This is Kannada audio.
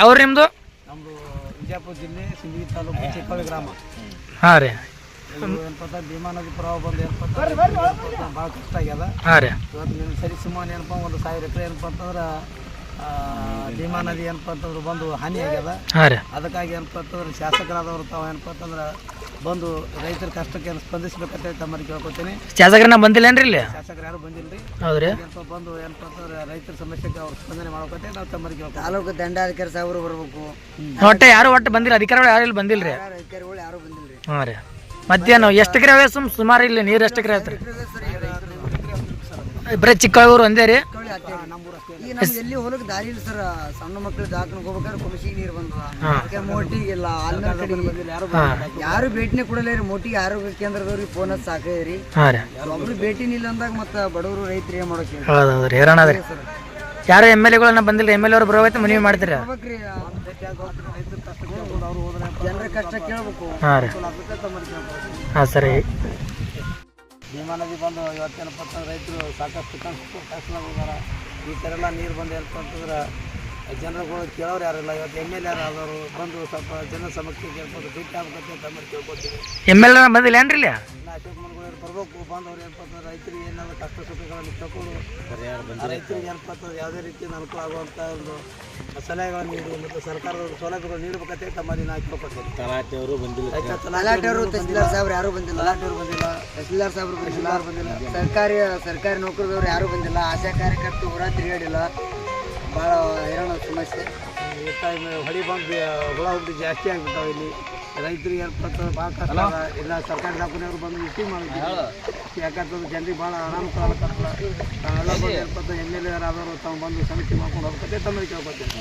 ಅವ್ರು ನಿಮ್ಮದು ನಮ್ಮದು ವಿಜಯಪುರ ಜಿಲ್ಲೆ ಸಿಂದಗಿ ತಾಲೂಕು ಚಿಕ್ಕವಳ್ಳಿ ಗ್ರಾಮ. ಹಾಂ ರೀ. ಏನಪ್ಪ ಭೀಮಾ ನದಿ ಪ್ರವಾಹ ಬಂದು ಏನಪ್ಪ ಭಾಳ ಕಷ್ಟ ಆಗ್ಯದ. ಹಾಂ ರೀ. ಇವತ್ತು ನಿಮ್ಮ ಸರಿ ಸುಮಾರು ಏನಪ್ಪ ಒಂದು ಸಾವಿರ ಎಕರೆ ಏನಪ್ಪ ಅಂತಂದ್ರೆ ಆ, ಭೀಮಾ ನದಿ ಏನಪ್ಪ ಅಂತಂದ್ರೆ ಬಂದು ಹಾನಿ ಆಗ್ಯದ. ಹಾಂ ರೀ. ಅದಕ್ಕಾಗಿ ಏನಪ್ಪ ಅಂತಂದ್ರೆ ಶಾಸಕರಾದವರು ತಾವು ಏನಪ್ಪ ಅಂತಂದ್ರೆ ಬಂದು ರೈತರ ಕಷ್ಟಕ್ಕೆ ಸ್ಪಂದಿಸಬೇಕಂತ ಸ್ಪಂದಿಸ್ಬೇಕಂತ ತಮ್ಮಲ್ಲಿ ಕೇಳ್ಕೊತೀನಿ ಶಾಸಕರನ್ನ ಬಂದಿಲ್ಲೇನ್ರಿ ಇಲ್ಲಿ? ಶಾಸಕರು ಯಾರು ಬಂದಿಲ್ಲ ರೀ ಹೌದ್ರಿ ಬಂದು ಏನಪ್ಪ ಅಂತಂದ್ರೆ ರೈತರ ಸಮಸ್ಯೆಗೆ ಅವ್ರು ಸ್ಪಂದನೆ ಮಾಡ್ಬೇಕಂತ ನಾವು ತಮ್ಮಲ್ಲಿ ಕೇಳ್ಕೊ ತಾಲೂಕು ದಂಡಾಧಿಕಾರಿ ಸಾಹೇಬರು ಬರ್ಬೇಕು. ಒಟ್ಟೆ ಯಾರು ಒಟ್ಟು ಬಂದಿಲ್ಲ? ಅಧಿಕಾರಿಗಳು ಯಾರು ಇಲ್ಲಿ ಬಂದಿಲ್ಲ ರೀ ಅಧಿಕಾರಿಗಳು ಯಾರು ಬಂದಿಲ್ಲರಿ ಹಾಂ ರೀ. ಮತ್ತೇನು ಎಷ್ಟು ಎಕರೆ ಸುಮ್ ಸುಮಾರು ಇಲ್ಲಿ ನೀರು ಎಷ್ಟು ಎಕರೆ ಐತ್ರಿ? ಬರೀ ಚಿಕ್ಕಳೂರು ಒಂದೇ ರೀ. ಈಗ ನಮ್ಗೆ ಎಲ್ಲಿ ಹೋಗಕ್ ದಾರಿ ಇಲ್ಲ ಸರ್. ಸಣ್ಣ ಮಕ್ಳು ದಾಖಲೆ ಹೋಗ್ಬೇಕಾದ್ರೆ ಕುಮಸಿಗೆ ನೀರು ಬಂದದ ಮೋಟಿಗೆ ಇಲ್ಲ. ಆಲ್ಮೇಲ್ ಕಡೆಗೆ ಯಾರು ಯಾರು ಭೇಟಿನೇ ಕೊಡಲ್ಲ ರೀ. ಮೋಟಿಗೆ ಆರೋಗ್ಯ ಕೇಂದ್ರದವ್ರಿಗೆ ಫೋನ್ ಹಚ್ಚಿ ಹಾಂ ರೀ. ಒಬ್ರು ಭೇಟಿ ನಿಲ್ಲ ಅಂದಾಗ ಮತ್ತೆ ಬಡವರು ರೈತರು ಏನ್ ಮಾಡೋಕೆ ಅದ ಯಾರು ಎಂ ಎಲ್ ಎಗಳನ್ನ ಬಂದಿಲ್ಲ? ಎಂ ಎಲ್ ಅವ್ರು ಬರೋವೈತೆ ಮನವಿ ಮಾಡ್ತೀರಿ? ಜನರ ಕಷ್ಟ ಕೇಳ್ಬೇಕು. ರೀ. ಹಾಂ ಸರಿ. ಭೀಮಾ ನದಿ ಬಂದು ಇವತ್ತೇನಪ್ಪ ಅಂತಂದ್ರೆ ರೈತರು ಸಾಕಷ್ಟು ಕಷ್ಟ ಕಷ್ಟದಾಗ ಹೋಗಾರ ಈ ಥರ ಎಲ್ಲ ನೀರು ಬಂದು ಏನಪ್ಪ ಅಂತಂದ್ರೆ ಜನರುಗಳು ಕೇಳೋರು ಯಾರಿಲ್ಲ ಇವತ್ತು ಎಂ ಎಲ್ ಯಾರು ಆದವರು ಬಂದು ಸ್ವಲ್ಪ ಜನ ಸಮಸ್ಯೆ ಕೇಳ್ಬೋದು, ಭೇಟಿ ಆಗ್ಬೇಕಂತ ತಮ್ಮಲ್ಲಿ ಕೇಳ್ಕೊತೀವಿ ಎಂ ಎಲ್ ಬಂದಿಲ್ಲ ಏನ್ರಿ ಇಲ್ಲಿ ಇನ್ನು ಬರಬೇಕು ಬಂದವ್ರು ಏನಪ್ಪ ರೈತರಿಗೆ ಏನಾದ್ರು ಕಷ್ಟ ಸುಖಗಳನ್ನು ತಗೊಂಡು ರೈತರಿಗೆ ಏನಪ್ಪ ಯಾವುದೇ ರೀತಿ ಅನುಕೂಲ ಆಗುವಂಥ ಒಂದು ಸಲಹೆಗಳನ್ನು ನೀಡಿ ಮತ್ತು ಸರ್ಕಾರದ ಸೌಲಭ್ಯಗಳು ನೀಡಬೇಕಂತ ತಮ್ಮಲ್ಲಿ ನಾ ಕೇಳ್ಕೊತೀನಿ ತಲಾಟೆಯವರು ಬಂದಿಲ್ಲ. ರೈತ ತಲಾಟೆಯವರು ತಹಸೀಲ್ದಾರ್ ಸಾಹೇಬ್ರು ಯಾರು ಬಂದಿಲ್ಲ. ತಲಾಟೆಯವರು ಬಂದಿಲ್ಲ. ತಹಸೀಲ್ದಾರ್ ಸಾಹೇಬ್ರು ಬಂದಿಲ್ಲ. ಬಂದಿಲ್ಲ. ಸರ್ಕಾರಿ ಸರ್ಕಾರಿ ನೌಕರದವ್ರು ಯಾರು ಬಂದಿಲ್ಲ. ಆಶಾ ಕಾರ್ಯಕರ್ತರು ಕೂಡ ತಿರುಗಾಡಿಲ್ಲ. ಭಾಳ ಹೈರಾಣ ಸಮಸ್ಯೆ ಈ ಟೈಮ್ ಹೊಡಿ ಬಂದು ಹುಳ ಹುಡ್ಡಿ ಜಾಸ್ತಿ ಆಗ್ಬಿಟ್ಟಾವೆ ಇಲ್ಲಿ. ರೈತರಿಗೆ ಅಂತಂದ್ರೆ ಭಾಳ ಕಷ್ಟ. ಇಲ್ಲ. ಸರ್ಕಾರಿ ದವಾಖಾನೆಯವರು ಬಂದು ಇಷ್ಟು ಮಾಡಿದ್ದೀವಿ. ಯಾಕಂತಂದ್ರೆ ಜನರಿಗೆ ಭಾಳ ಅನಾನುಕೂಲ ಆಗತ್ತಲ್ಲ. ನಾವೆಲ್ಲ ಬಂದು ಏನಪ್ಪ ಎಂ ಎಲ್ ಎ ಆದವರು ತಾವು ಬಂದು ಸಮೀಕ್ಷೆ ಮಾಡ್ಕೊಂಡು ಹೋಗ್ತದೆ ತಮ್ಮಲ್ಲಿ ಕೇಳ್ಕೊತೀನಿ.